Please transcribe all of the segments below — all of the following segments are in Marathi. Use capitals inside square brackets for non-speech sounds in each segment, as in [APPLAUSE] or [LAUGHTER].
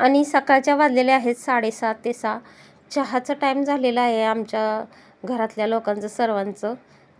आणि सकाळच्या वाजलेल्या आहेत साडेसात ते सहा. चहाचा टाईम झालेला आहे आमच्या घरातल्या लोकांचं सर्वांचं.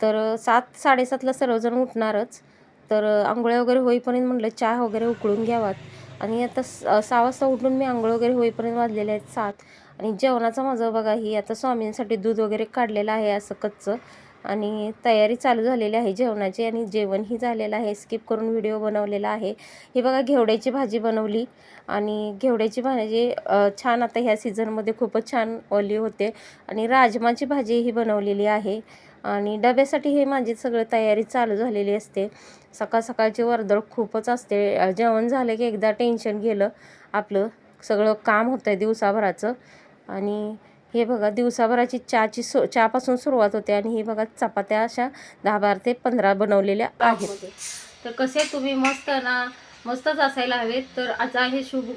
तर सात साडेसातला सर्वजण उठणारच. तर आंघोळ्या वगैरे होईपर्यंत म्हटलं चहा वगैरे उकळून घ्यावात. आणि आता स सहा वाजता उठून मी आंघोळ वगैरे होईपर्यंत वाजलेले आहेत सात. आणि जेवणाचा माझं बघा ही आता स्वामींसाठी दूध वगैरे काढलेलं आहे असं कच्चं. आणि तयारी चालू झालेली आहे जेवणाची आणि जेवणही झालेलं आहे. स्किप करून व्हिडिओ बनवलेला आहे. हे बघा घेवड्याची भाजी बनवली आणि घेवड्याची भाजी छान आता ह्या सीझनमध्ये खूपच छान ओली होते आणि राजमाची भाजी ही बनवलेली आहे आणि डब्यासाठी हे माझी सगळं तयारी चालू झालेली असते. सकाळ सकाळची वर्दळ खूपच असते. जेवण झालं की एकदा टेन्शन गेलं आपलं सगळं काम होतं आहे दिवसाभराचं आणि हे बघा दिवसाभराची चहाची सु चहापासून सुरुवात होते आणि हे बघा चपात्या अशा दहा बारा ते पंधरा बनवलेल्या आहेत. तर कसे तुम्ही मस्त ना मस्तच असायला हवेत. तर आज आहे शुभ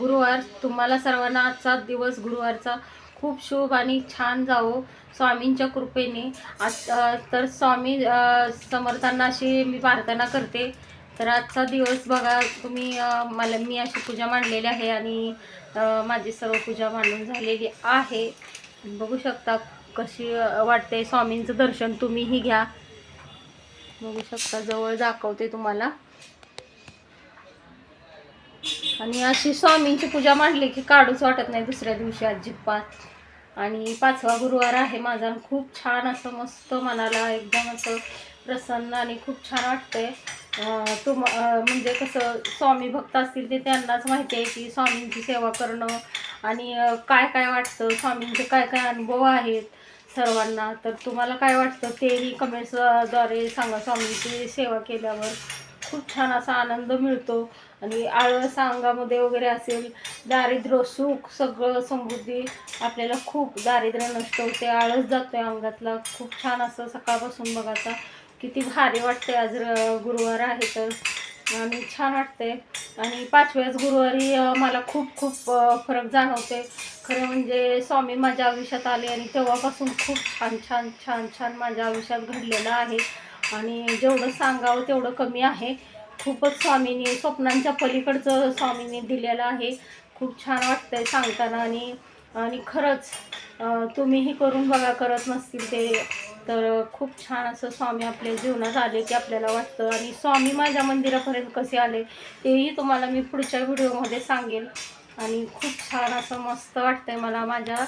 गुरुवार. तुम्हाला सर्वांना आजचा दिवस गुरुवारचा खूप शुभ आणि छान जावो स्वामींच्या कृपेने. आज तर स्वामी समर्थांना अशी मी प्रार्थना करते. तर आजचा दिवस बघा तुम्ही मला मी अशी पूजा मांडलेली आहे आणि अ, माझी सर्व पूजा मांडून झालेली आहे. बघू शकता कशी वाटते स्वामींचं दर्शन तुम्हीही घ्या. बघू शकता जवळ दाखवते तुम्हाला. आणि अशी स्वामींची पूजा मांडली की काढूच वाटत नाही दुसऱ्या दिवशी अजिबात. आणि पाचवा गुरुवार आहे माझा. आणि खूप छान असं मस्त मनाला एकदम असं प्रसन्न आणि खूप छान वाटतंय. तुम म्हणजे कसं स्वामी भक्त असतील ते त्यांनाच माहिती आहे की स्वामींची सेवा करणं आणि काय काय वाटतं स्वामींचे काय काय अनुभव आहेत सर्वांना. तर तुम्हाला काय वाटतं तेही कमेंट्सद्वारे सांगा. स्वामींची सेवा केल्यावर खूप छान असा आनंद मिळतो आणि आळस अंगामध्ये वगैरे असेल दारिद्र्य सुख सगळं समृद्धी आपल्याला खूप दारिद्र्य नष्ट होते आळस जातोय अंगातला. खूप छान असं सकाळपासून बघायचा किती भारी वाटते आज र- गुरुवार आहे तर. आणि छान वाटते आणि पाचव्याच गुरुवारी मला खूप खूप फरक जाणवते खरं म्हणजे स्वामी माझ्या आयुष्यात आले आणि तेव्हापासून खूप छान छान छान छान माझ्या आयुष्यात घडलेलं आहे. आणि जेवढं सांगावं तेवढं कमी आहे. खूपच स्वामींनी स्वप्नांच्या पलीकडचं स्वामींनी दिलेलं आहे. खूप छान वाटतंय सांगताना. आणि आणि खरंच तुम्हीही करून बघा करत नसतील ते तर खूप छान असं स्वामी आपल्या जीवनात आले की आपल्याला वाटतं. आणि स्वामी माझ्या मंदिरापर्यंत कसे आले तेही तुम्हाला मी पुढच्या व्हिडिओमध्ये सांगेल आणि खूप छान असं मस्त वाटतंय मला माझ्या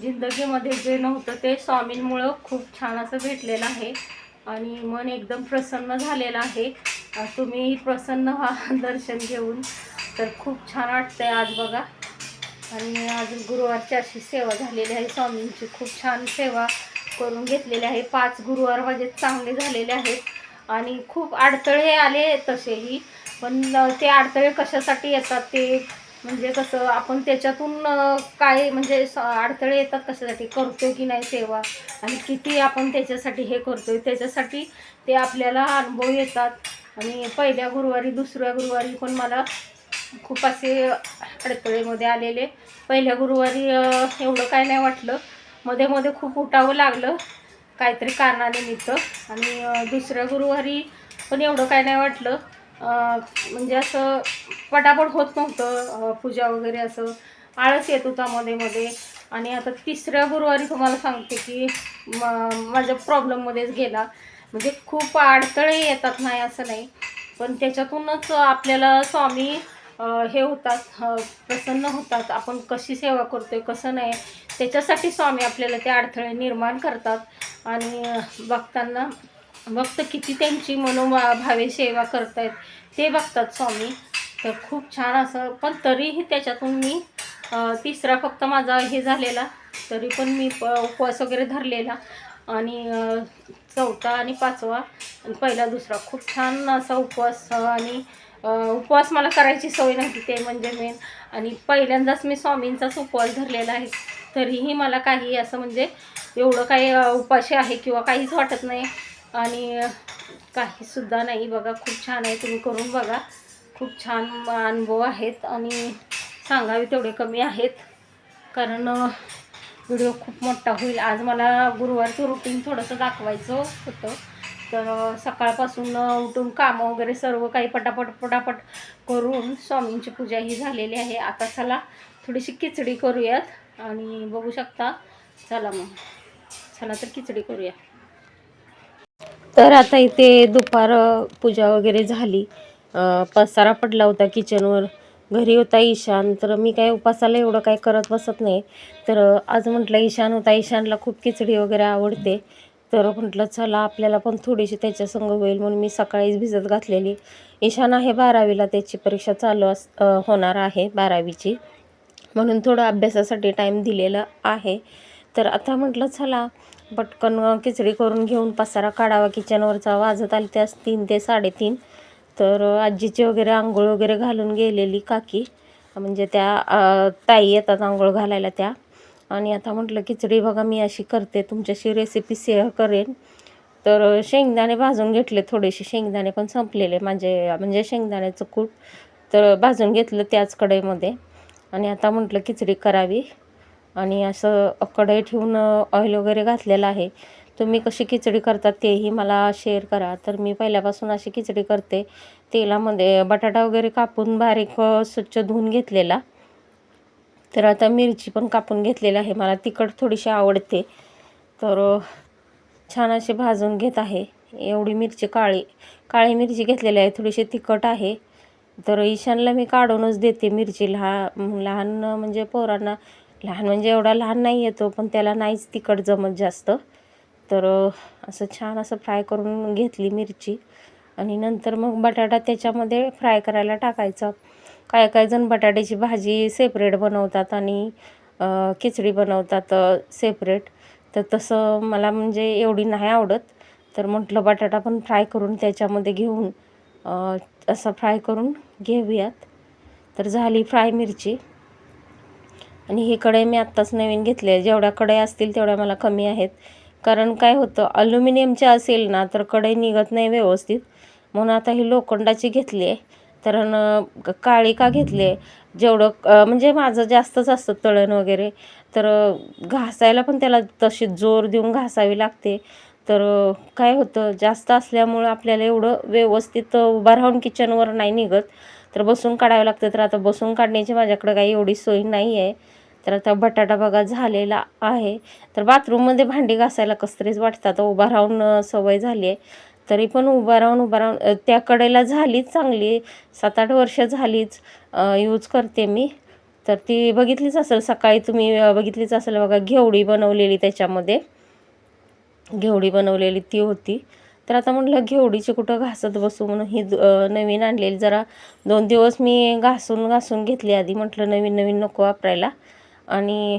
जिंदगीमध्ये जे नव्हतं ते स्वामींमुळं खूप छान असं भेटलेलं आहे. आणि मन एकदम प्रसन्न झालेलं आहे. तुम्ही प्रसन्न व्हा [LAUGHS] दर्शन घेऊन. तर खूप छान वाटतंय आज बघा. आणि अजून गुरुवारची अशी सेवा झालेली आहे. स्वामींची खूप छान सेवा करून घेतलेली आहे. पाच गुरुवार माझे चांगले झालेले आहेत. आणि खूप अडथळे आले तसेही पण ते अडथळे कशासाठी येतात ते म्हणजे कसं आपण त्याच्यातून काय म्हणजे अडथळे येतात कशासाठी? करतो की नाही सेवा? आणि किती आपण त्याच्यासाठी हे करतो त्याच्यासाठी ते आपल्याला अनुभव येतात. आणि पहिल्या गुरुवारी दुसऱ्या गुरुवारी पण मला खूप असे अडथळेमध्ये आलेले. पहिल्या गुरुवारी एवढं काय नाही वाटलं. मध्ये मध्ये खूप उठावं लागलं. काहीतरी कारणानिमित्त आणि दुसऱ्या गुरुवारी पण एवढं काय नाही वाटलं. म्हणजे असं पटापट होत नव्हतं पूजा वगैरे असं. आळस येत होता मध्ये मध्ये. आणि आता तिसऱ्या गुरुवारी तुम्हाला सांगते की म- माझ्या प्रॉब्लेममध्येच गेला. म्हणजे खूप अडथळे येतात नाही असं नाही. पण त्याच्यातूनच आपल्याला स्वामी हे होतात प्रसन्न होतात आपण कशी सेवा करतोय कसं नाही त्याच्यासाठी स्वामी आपल्याला ते अडथळे निर्माण करतात. आणि बघताना भक्त किती त्यांची मनोभावे सेवा करतायत ते बघतात स्वामी. तर खूप छान असं पण तरीही त्याच्यातून मी तिसरा फक्त माझा हे झालेला तरी पण मी प उपवास वगैरे धरलेला. आणि चौथा आणि पाचवा आणि पहिला दुसरा. खूप छान असा उपवास आणि उपवास मला करायची सवय नव्हती ते म्हणजे मेन आणि पहिल्यांदाच मी स्वामींचाच उपवास धरलेला आहे. तरीही मला काही असं म्हणजे एवढं काही उपाशी आहे किंवा काहीच वाटत नाही. आणि काहीसुद्धा नाही बघा. खूप छान आहे. तुम्ही करून बघा. खूप छान अनुभव आहेत आणि सांगावे तेवढे कमी आहेत. कारण व्हिडिओ खूप मोठा होईल. आज मला गुरुवारचं रुटीन थोडंसं दाखवायचं होतं. तर सकाळपासून उठून कामं वगैरे सर्व काही पटापट पटापट करून स्वामींची पूजा ही झालेली आहे. आता चला थोडीशी खिचडी करूयात आणि बघू शकता चला मग. चला तर खिचडी करूया. तर आता इथे दुपार पूजा वगैरे झाली. पसारा पडला होता किचनवर. घरी होता ईशान तर मी काय उपासाला एवढं काय करत बसत नाही. तर आज म्हटलं ईशान होता. ईशानला खूप खिचडी वगैरे आवडते. तर म्हटलं चला आपल्याला पण थोडीशी त्याच्या संग होईल. म्हणून मी सकाळीच भिजत घातलेली. ईशान आहे बारावीला त्याची परीक्षा चालू अस होणार आहे बारावीची. म्हणून थोडं अभ्यासासाठी टाईम दिलेला आहे. तर आता म्हटलं चला पटकन खिचडी करून घेऊन पसारा काढावा. किचनवरचा वाजत आले त्यास तीन ते साडेतीन. तर आजीची वगैरे आंघोळ वगैरे घालून गेलेली काकी. म्हणजे त्या ताई येतात आंघोळ घालायला त्या. आणि आता म्हटलं खिचडी बघा मी अशी करते. तुमच्याशी रेसिपी शेअर करेन. तर शेंगदाणे भाजून घेतले थोडेसे. शेंगदाणे पण संपलेले माझे म्हणजे शेंगदाण्याचं कूट. तर भाजून घेतलं त्याच कढईमध्ये. आणि आता म्हटलं खिचडी करावी. आणि असं कढई ठेवून ऑइल वगैरे घातलेलं आहे. तुम्ही कशी खिचडी करतात तेही मला शेअर करा. तर मी पहिल्यापासून अशी खिचडी करते. तेलामध्ये बटाटा वगैरे कापून बारीक स्वच्छ धुवून घेतलेला. तर आता मिरची पण कापून घेतलेली आहे. मला तिखट थोडीशी आवडते. तर छान असे भाजून घेत आहे. एवढी मिरची काळी काळी मिरची घेतलेली आहे. थोडीशी तिखट आहे. तर ईशानला मी काढूनच देते मिरची. लहान लहान म्हणजे पोरांना लहान म्हणजे एवढा लहान नाही येतो पण त्याला नाहीच तिखट जमत जास्त. तर असं छान असं फ्राय करून घेतली मिरची. आणि नंतर मग बटाटा त्याच्यामध्ये फ्राय करायला टाकायचा. काय काय जण बटाट्याची भाजी सेपरेट बनवतात आणि खिचडी बनवतात सेपरेट तर तसं मला म्हणजे एवढी नाही आवडत. तर म्हटलं बटाटा पण फ्राय करून त्याच्यामध्ये घेऊन असं फ्राय करून घेऊयात. तर झाली फ्राय मिरची. आणि ही कढई मी आत्ताच नवीन घेतली आहे. जेवढ्या कढई असतील तेवढ्या मला कमी आहेत. कारण काय होतं अल्युमिनियमच्या असेल ना तर कढई निघत नाही व्यवस्थित. म्हणून आता ही लोखंडाची घेतली आहे. कारण काळी का घेतली? आहे जेवढं म्हणजे माझं जास्तच असतं तळण वगैरे. तर घासायला पण त्याला तशी जोर देऊन घासावी लागते. तर काय होतं? जास्त असल्यामुळं आपल्याला एवढं व्यवस्थित उभा राहून किचनवर नाही निघत. तर बसून काढावं लागतं. तर आता बसून काढण्याची माझ्याकडे काही एवढी सोय नाही आहे तर आता बटाटा बघा झालेला आहे. तर बाथरूममध्ये भांडी घासायला कसतरीच वाटतं? आता उभा राहून सवय झाली आहे तरी पण उभा राहून उभा राहून त्या कडेला झालीच चांगली. सात आठ वर्ष झालीच यूज करते मी. तर ती बघितलीच असेल सकाळी तुम्ही बघितलीच असेल बघा घेवडी बनवलेली त्याच्यामध्ये. घेवडी बनवलेली ती होती. तर आता म्हटलं घेवडीची कुठं घासत बसू म्हणून ही नवीन आणलेली. जरा दोन दिवस मी घासून घासून घेतली आधी. म्हटलं नवीन नवीन नको वापरायला. आणि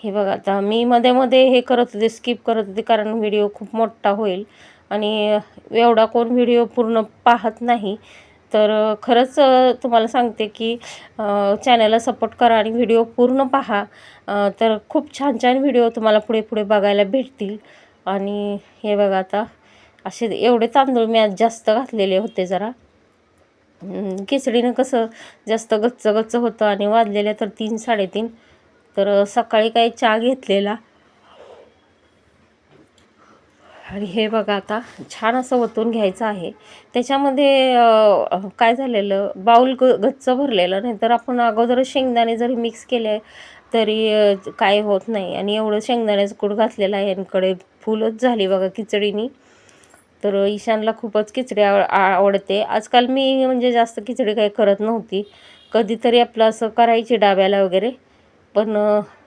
हे बघा आता मी मध्ये मध्ये हे करत होते स्किप करत होते कारण व्हिडिओ खूप मोठा होईल. आणि एवढा कोण व्हिडिओ पूर्ण पाहत नाही तर खरंच तुम्हाला सांगते की चॅनलला सपोर्ट करा आणि व्हिडिओ पूर्ण पहा. तर खूप छान छान व्हिडिओ तुम्हाला पुढे पुढे बघायला भेटतील. आणि हे बघा आता असे एवढे तांदूळ मी आज जास्त घातलेले होते जरा. खिचडीनं कसं जास्त गच्च गच्च होतं आणि वाजलेल्या तर तीन साडेतीन. तर सकाळी काही चहा घेतलेला. आणि हे बघा आता छान असं ओतून घ्यायचं आहे. त्याच्यामध्ये काय झालेलं बाऊल ग गच्च भरलेलं नाही तर आपण अगोदरच शेंगदाणे जरी मिक्स केले तरी काय होत नाही. आणि एवढं शेंगदाण्याचं कूट घातलेलं आहे यांकडे फुलच झाली बघा खिचडीनी. तर ईशानला खूपच खिचडी आव आवडते. आजकाल मी म्हणजे जास्त खिचडी काही करत नव्हती. कधीतरी आपलं असं करायची डाब्याला वगैरे. पण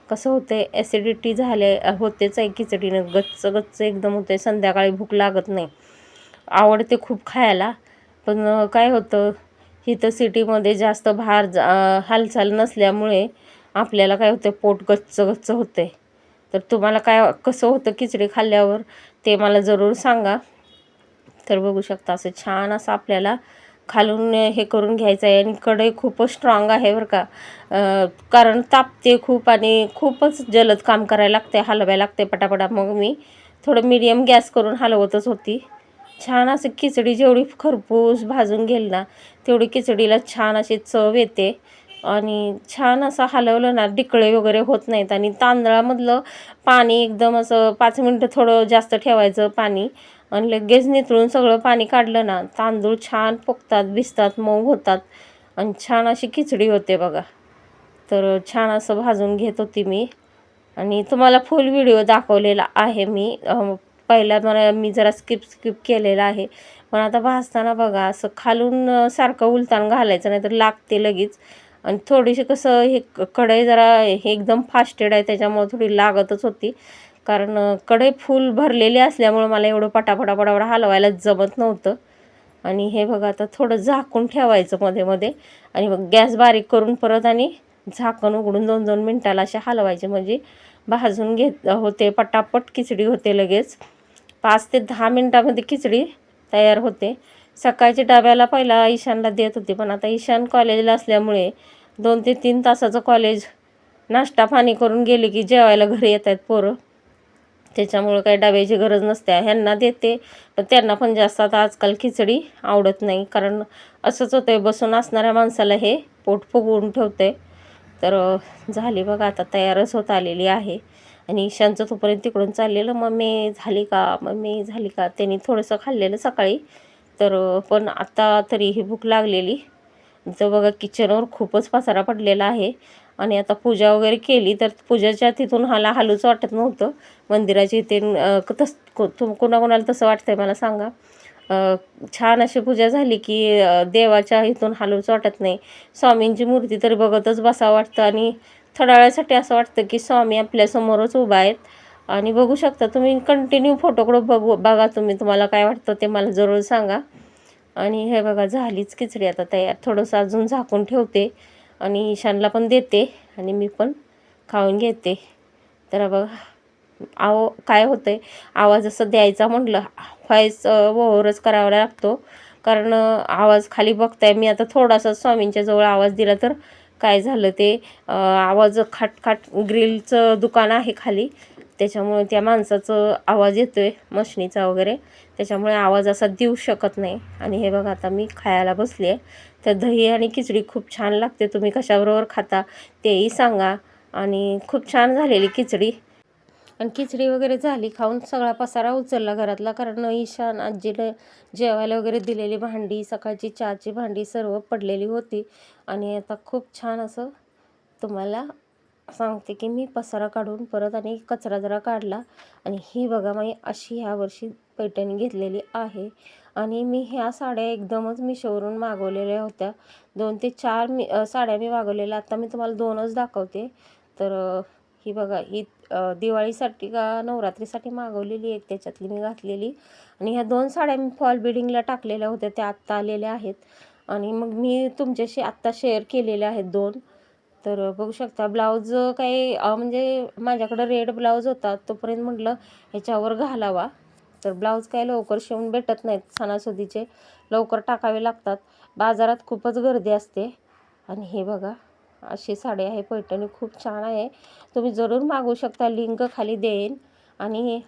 कसं होते ॲसिडिटी झाले होतेच आहे खिचडीनं. गच्च गच्च एकदम होते संध्याकाळी भूक लागत नाही. आवडते खूप खायला पण काय होतं इथं सिटीमध्ये जास्त बाहेर जा हालचाल नसल्यामुळे आपल्याला काय होतं पोट गच्च गच्च होते तर तुम्हाला काय कसं होतं खिचडी खाल्ल्यावर ते मला जरूर सांगा. तर बघू शकता असं छान असं आपल्याला खालून हे करून घ्यायचं आहे आणि कढई खूपच स्ट्रॉंग आहे बरं का. कारण तापते खूप आणि खूपच जलद काम करायला लागते हलवायला लागते पटापटा. मग मी थोडं मीडियम गॅस करून हलवतच होती. छान असं खिचडी जेवढी खरपूस भाजून घेईल ना तेवढी खिचडीला छान अशी चव येते. आणि छान असं हलवलं ना डिकळे वगैरे होत नाहीत. आणि तांदळामधलं पाणी एकदम असं पाच मिनटं थोडं जास्त ठेवायचं पाणी. आणि लगेच निथळून सगळं पाणी काढलं ना तांदूळ छान पोकतात भिजतात मऊ होतात. आणि छान अशी खिचडी होते बघा. तर छान असं भाजून घेत होती मी. आणि तुम्हाला फुल व्हिडिओ दाखवलेला आहे मी. पहिला मला मी जरा स्किप स्किप केलेला आहे. पण आता भाजताना बघा असं खालून सारखं उलतान घालायचं नाही तर लागते लगेच. आणि थोडीशी कसं हे क- कढई जरा हे एकदम फास्टेड आहे त्याच्यामुळे थोडी लागतच होती. कारण कडे फुल भरलेले असल्यामुळं मला एवढं पटापटा पटापटा हलवायला जमत नव्हतं. आणि हे बघा आता थोडं झाकून ठेवायचं मध्ये मध्ये. आणि मग गॅस बारीक करून परत आणि झाकण उघडून दोन दोन मिनटाला असे हलवायचे. म्हणजे भाजून घेत होते पटापट खिचडी होते लगेच. पाच ते दहा मिनटामध्ये खिचडी तयार होते. सकाळच्या डब्याला पहिला ईशानला देत होते पण आता ईशान कॉलेजला असल्यामुळे दोन ते तीन तासाचं कॉलेज नाश्ता पाणी करून गेले की जेवायला घरी येत आहेत पोरं. त्याच्यामुळं काही डब्याची गरज नसते. ह्यांना देते पण त्यांना पण जास्त आता आजकाल खिचडी आवडत नाही. कारण असंच होतं आहे बसून असणाऱ्या माणसाला हे पोट फुगवून ठेवते तर झाली बघा आता तयारच होत आलेली आहे. आणि ईशांचं तोपर्यंत तिकडून चाललेलं मम्मी झाली का? मम्मी झाली का? त्यांनी थोडंसं खाल्लेलं सकाळी. तर पण आता तरी ही भूक लागलेली. तर बघा किचनवर खूपच पसारा पडलेला आहे. आणि आता पूजा वगैरे केली तर पूजाच्या तिथून हाला हालूच वाटत नव्हतं. मंदिराच्या इथे तस तुम कोणाकोणाला तसं वाटतंय मला सांगा. छान अशी पूजा झाली की देवाच्या इथून हालूच वाटत नाही. स्वामींची मूर्ती तरी बघतच बसावं वाटतं आणि थोड्या वेळासाठी असं वाटतं की स्वामी आपल्यासमोरच उभा आहेत. आणि बघू शकता तुम्ही कंटिन्यू फोटोकडं बघू बघा तुम्ही तुम्हाला काय वाटतं ते मला जरूर सांगा. आणि हे बघा झालीच खिचडी आता तयार. थोडंसं अजून झाकून ठेवते. आणि ईशानला पण देते आणि मी पण खाऊन घेते. तर बघा आव काय होतं आहे आवाज असं द्यायचा म्हटलं व्हॉईस ओव्हरच करावा लागतो. कारण आवाज खाली बघताय मी आता थोडासा स्वामींच्या जवळ आवाज दिला तर काय झालं ते आवाज खाटखाट ग्रिलचं दुकान आहे खाली. त्याच्यामुळे त्या माणसाचं आवाज येतो आहे मशनीचा वगैरे. त्याच्यामुळे आवाज असा देऊ शकत नाही. आणि हे बघा आता मी खायला बसली आहे तर दही आणि खिचडी खूप छान लागते. तुम्ही कशाबरोबर खाता तेही सांगा. आणि खूप छान झालेली खिचडी. आणि खिचडी वगैरे झाली खाऊन सगळा पसारा उचलला घरातला. कारण ईशान आजीनं जेवायला वगैरे दिलेली भांडी सकाळची चहाची भांडी सर्व पडलेली होती. आणि आता खूप छान असं तुम्हाला सांगते की मी पसारा काढून परत आणि कचरा जरा काढला. आणि ही बघा मी अशी ह्या वर्षी पैठणी घेतलेली आहे. आणि मी ह्या साड्या एकदमच मिशोवरून मागवलेल्या होत्या. दोन ते चार मी साड्या मी मागवलेल्या. आता मी तुम्हाला दोनच दाखवते. तर ही बघा ही दिवाळीसाठी का नवरात्रीसाठी मागवलेली एक त्याच्यातली मी घातलेली. आणि ह्या दोन साड्या मी फॉल बिडिंगला टाकलेल्या होत्या. त्या आत्ता आलेल्या आहेत. आणि मग मी तुमच्याशी आत्ता शेअर केलेल्या आहेत दोन. तर बघू शकता ब्लाऊज काही म्हणजे माझ्याकडं रेड ब्लाऊज होता तोपर्यंत म्हटलं ह्याच्यावर घालावा. तर ब्लाऊज काय लवकर शिवून भेटत नाहीत सणासुदीचे. लवकर टाकावे लागतात. बाजारात खूपच गर्दी असते. आणि हे बघा अशी साडी आहे पैठणी खूप छान आहे. तुम्ही जरूर मागवू शकता लिंक खाली देईन. आणि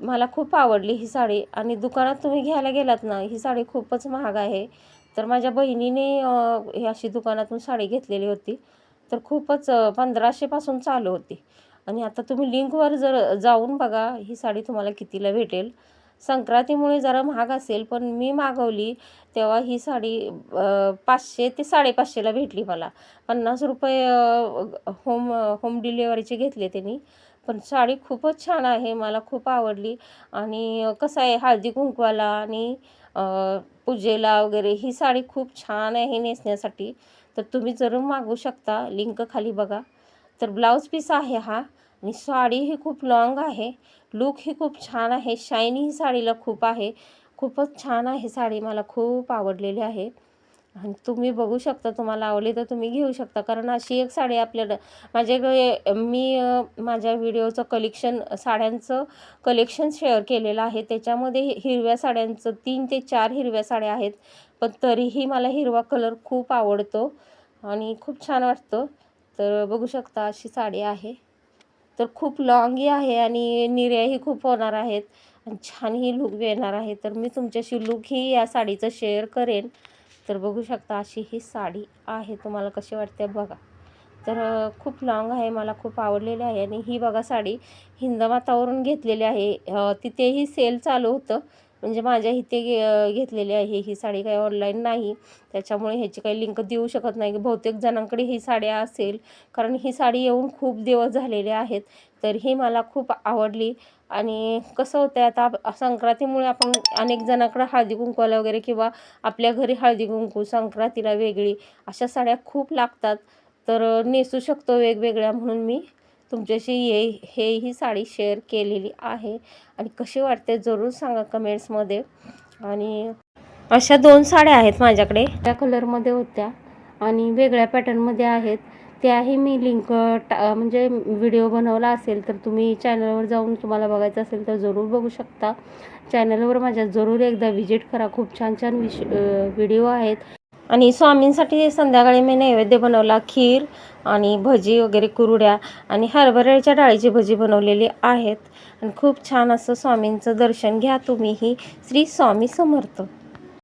मला खूप आवडली ही साडी. आणि दुकानात तुम्ही घ्यायला गेलात ना ही साडी खूपच महाग आहे. तर माझ्या बहिणीने ही अशी दुकानातून साडी घेतलेली होती. तर खूपच पंधराशेपासून चालू होती. आणि आता तुम्ही लिंकवर जर जाऊन बघा ही साडी तुम्हाला कितीला भेटेल? संक्रांतीमुळे जरा महाग असेल पण मी मागवली तेव्हा ही साडी पाचशे ते साडेपाचशेला भेटली मला. पन्नास रुपये होम होम डिलेवरीचे घेतले त्यांनी. पण साडी खूपच छान आहे मला खूप आवडली. आणि कसं आहे हळदी कुंकवाला आणि पूजेला वगैरे ही साडी खूप छान आहे नेसण्यासाठी. तर तुम्ही जरूर मागवू शकता. लिंक खाली बघा. तर ब्लाऊज पीस आहे हा आणि साडी ही खूप लॉंग आहे. लुक ही खूप छान आहे. शायनी ही साडीला खूप आहे. खूपच छान आहे साडी. मला खूप आवडलेली आहे. आणि तुम्ही बघू शकता तुम्हाला आवडली तर तुम्ही घेऊ शकता. कारण अशी एक साडी आपल्याला माझ्याकडे मी माझ्या व्हिडिओचं कलेक्शन साड्यांचं कलेक्शन शेअर केलेलं आहे. त्याच्यामध्ये हिरव्या साड्यांचं तीन ते चार हिरव्या साड्या आहेत. पण तरीही मला हिरवा कलर खूप आवडतो आणि खूप छान वाटतो. तर बघू शकता अशी साडी आहे. तर खूप लॉंगही आहे आणि निर्याही खूप होणार आहेत. आणि छानही लुक येणार आहे. तर मी तुमच्याशी लुकही या साडीचं शेअर करेन. तर बघू शकता अशी ही साडी आहे. तुम्हाला कशी वाटते बघा. तर खूप लॉंग आहे मला खूप आवडलेली आहे. आणि ही बघा साडी हिंदमातावरून घेतलेली आहे. तिथेही सेल चालू होतं. म्हणजे माझ्या इथे घे घेतलेली आहे ही साडी काही ऑनलाईन नाही. त्याच्यामुळे ह्याची काही लिंक देऊ शकत नाही. बहुतेक जणांकडे ही साड्या असेल. कारण ही साडी येऊन खूप दिवस झालेले आहेत. तर ही मला खूप आवडली. आणि कसं होतं आता संक्रांतीमुळे आपण अनेक जणांकडे हळदी कुंकवाला वगैरे किंवा आपल्या घरी हळदी कुंकू संक्रांतीला वेगळी अशा साड्या खूप लागतात. तर नेसू शकतो वेगवेगळ्या म्हणून मी. तुमच्याशी ये हे ही साडी शेअर केलेली आहे. आणि कशी वाटते जरूर सांगा कमेंट्समध्ये आणि अशा दोन साड्या आहेत माझ्याकडे. त्या कलरमध्ये होत्या आणि वेगळ्या पॅटर्नमध्ये आहेत. त्याही मी लिंक टा म्हणजे व्हिडिओ बनवला असेल तर तुम्ही चॅनलवर जाऊन तुम्हाला बघायचं असेल तर जरूर बघू शकता. चॅनलवर माझ्या जरूर एकदा व्हिजिट करा. खूप छान छान विश व्हिडिओ आहेत. आणि स्वामींसाठी संध्याकाळी मी नैवेद्य बनवला खीर आणि भजी वगैरे कुरड्या आणि हरभऱ्याच्या डाळीची भजी बनवलेली आहेत. आणि खूप छान असं स्वामींचं दर्शन घ्या तुम्हीही. श्री स्वामी समर्थ.